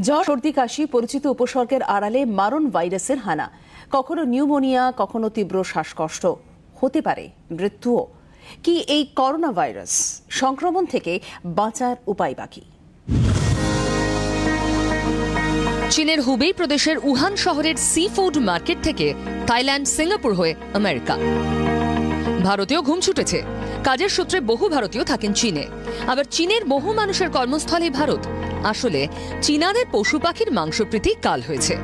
জ্বর, সর্দি, কাশি পরিচিত উপসর্গের আড়ালে মারণ ভাইরাসের হানা। কখনো নিউমোনিয়া, কখনো তীব্র শ্বাসকষ্ট। হতে পারে মৃত্যুও। কি এই করোনা ভাইরাস সংক্রমণ থেকে বাঁচার উপায় বাকি চীনের হুবেই প্রদেশের উহান শহরের সি ফুড মার্কেট থেকে থাইল্যান্ড, সিঙ্গাপুর হয়ে আমেরিকা। ভারতীয় ঘুম ছুটেছে। কাজের সূত্রে বহু ভারতীয় থাকেন চীনে। আবার চীনের বহু মানুষের কর্মস্থলে ভারত। আসলে চীনাদের পশু পাখির মাংসপ্রীতি কাল হয়েছে।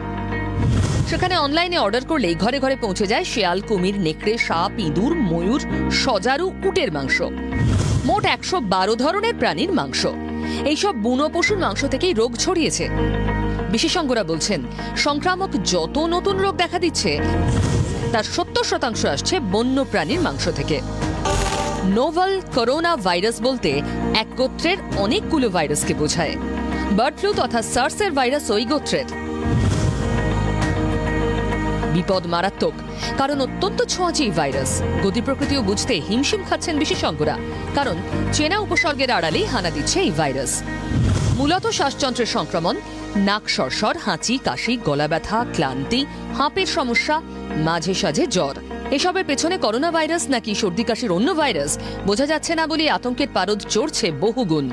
সেখানে অনলাইনে অর্ডার করলেই ঘরে ঘরে পৌঁছে যায় শেয়াল, কুমির, নেকড়ে, সাপ, ইঁদুর, ময়ূর, সজারু, উটের মাংস। মোট একশো বারো ধরনের প্রাণীর মাংস। এইসব বুনো পশুর মাংস থেকেই রোগ ছড়িয়েছে। বিশেষজ্ঞরা বলছেন, সংক্রামক যত নতুন রোগ দেখা দিচ্ছে, তার সত্তর শতাংশ আসছে বন্য প্রাণীর মাংস থেকে। নোভাল করোনা ভাইরাস বলতে এক গোত্রের অনেকগুলো ভাইরাসকে বোঝায়। বার্ড ফ্লু তথা সার্সের ভাইরাস ওই গোত্রের। বিপদ মারাত্মক, কারণ অত্যন্ত ছোঁয়াচে এই ভাইরাস গতি প্রকৃতিও বুঝতে হিমশিম খাচ্ছেন বিশেষজ্ঞরা, কারণ চেনা উপসর্গের আড়ালেই হানা দিচ্ছে এই ভাইরাস মূলত শ্বাসযন্ত্রের সংক্রমণ, নাক সরসর, হাঁচি, কাশি গলা ব্যথা ক্লান্তি, হাঁপের সমস্যা, মাঝে সাঝে জ্বর। এসবের পেছনে করোনা ভাইরাস নাকি সর্দি কাশির অন্য ভাইরাস? বোঝা যাচ্ছে না বলে আতঙ্কের পারদ চড়ছে বহুগুণ।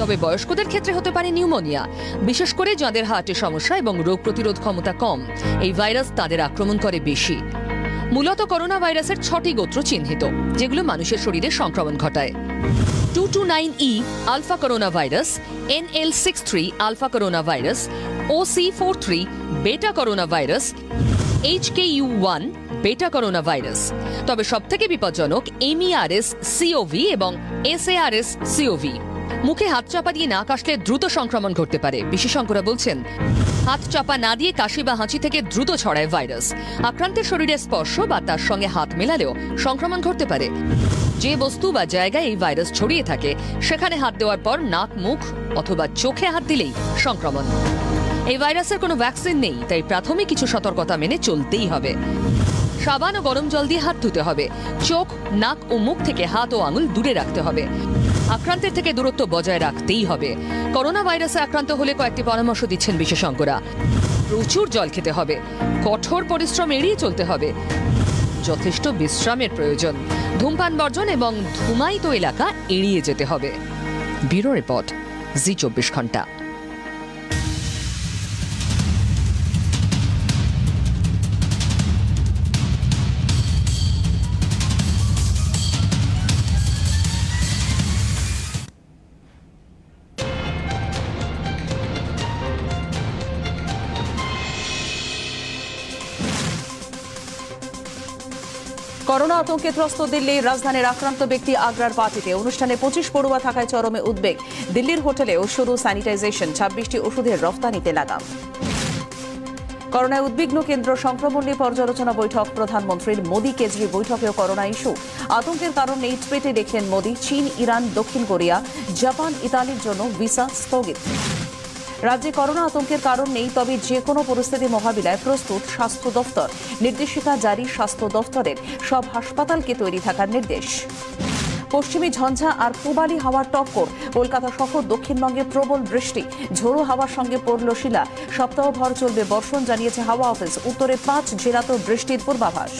তবে বয়স্কদের ক্ষেত্রে হতে পারে নিউমোনিয়া, বিশেষ করে যাদের হার্টের সমস্যা এবং রোগ প্রতিরোধ ক্ষমতা কম। এই ভাইরাস তাদের আক্রমণ করে বেশি। মূলত করোনা ভাইরাসের ছটি গোত্র চিহ্নিত, যেগুলো মানুষের শরীরে সংক্রমণ ঘটায়। Two two nine E, alpha corona virus N L six three, alpha corona virus O C four three, beta corona virus H K U one beta corona virus তবে সবথেকে বিপজ্জনক এমইআরএস সিওভি এবং এসএআরএস সিওভি মুখে হাত চাপা দিয়ে নাক আসলে দ্রুত সংক্রমণ ঘটতে পারে, বিশেষজ্ঞরা বলছেন। হাত চাপা না দিয়ে কাশি বা হাঁচি থেকে দ্রুত ছড়ায় ভাইরাস। আক্রান্তের শরীরে স্পর্শ বা তার সঙ্গে হাত মেলালেও সংক্রমণ ঘটতে পারে। যে বস্তু বা জায়গায় এই ভাইরাস ছড়িয়ে থাকে, সেখানে হাত দেওয়ার পর নাক, মুখ অথবা চোখে হাত দিলেই সংক্রমণ। এই ভাইরাসের কোনো ভ্যাকসিন নেই, তাই প্রাথমিক কিছু সতর্কতা মেনে চলতেই হবে। সাবান ও গরম জল দিয়ে হাত ধুতে হবে। চোখ, নাক ও মুখ থেকে হাত ও আঙুল দূরে রাখতে হবে। আক্রান্তের থেকে দূরত্ব বজায় রাখতেই হবে। করোনা ভাইরাসে আক্রান্ত হলে কয়েকটি পরামর্শ দিচ্ছেন বিশেষজ্ঞরা। প্রচুর জল খেতে হবে। কঠোর পরিশ্রম এড়িয়ে চলতে হবে। যথেষ্ট বিশ্রামের প্রয়োজন। ধূমপান বর্জন এবং ধুমায়িত এলাকা এড়িয়ে যেতে হবে। ব্যুরো রিপোর্ট, জি চব্বিশ ঘণ্টা। করোনা আতঙ্কে ত্রস্ত দিল্লি রাজধানীর আক্রান্ত ব্যক্তি আগ্রার পার্টিতে অনুষ্ঠানে পঁচিশ পড়ুয়া থাকায় চরমে উদ্বেগ। দিল্লির হোটেলেও শুরু স্যানিটাইজেশন, ছাব্বিশটি ওষুধের রফতানিতে লাগাম। করোনায় উদ্বিগ্ন কেন্দ্র সংক্রমণ নিয়ে পর্যালোচনা বৈঠক, প্রধানমন্ত্রীর মোদী কেজরি বৈঠকেও করোনা ইস্যু। আতঙ্কের কারণ টুইটে দেখলেন মোদী, চীন, ইরান, দক্ষিণ কোরিয়া, জাপান, ইতালির জন্য ভিসা স্থগিত। রাজ্যে করোনা আতঙ্কের কারণ নেই, তবে যে কোনো পরিস্থিতি মোকাবিলায় প্রস্তুত স্বাস্থ্য দফতর। নির্দেশিকা জারি স্বাস্থ্য দফতরের। সব হাসপাতালকে তৈরি থাকার নির্দেশ। পশ্চিমী ঝঞ্ঝা আর পূবালি হাওয়ার টক্কর। কলকাতা সহ দক্ষিণবঙ্গে প্রবল বৃষ্টি। ঝোড়ো হাওয়ার সঙ্গে পড়ল শিলা। সপ্তাহভর চলবে বর্ষণ, জানিয়েছে হাওয়া অফিস। উত্তরে পাঁচ, জেলাতেও বৃষ্টির পূর্বাভাস।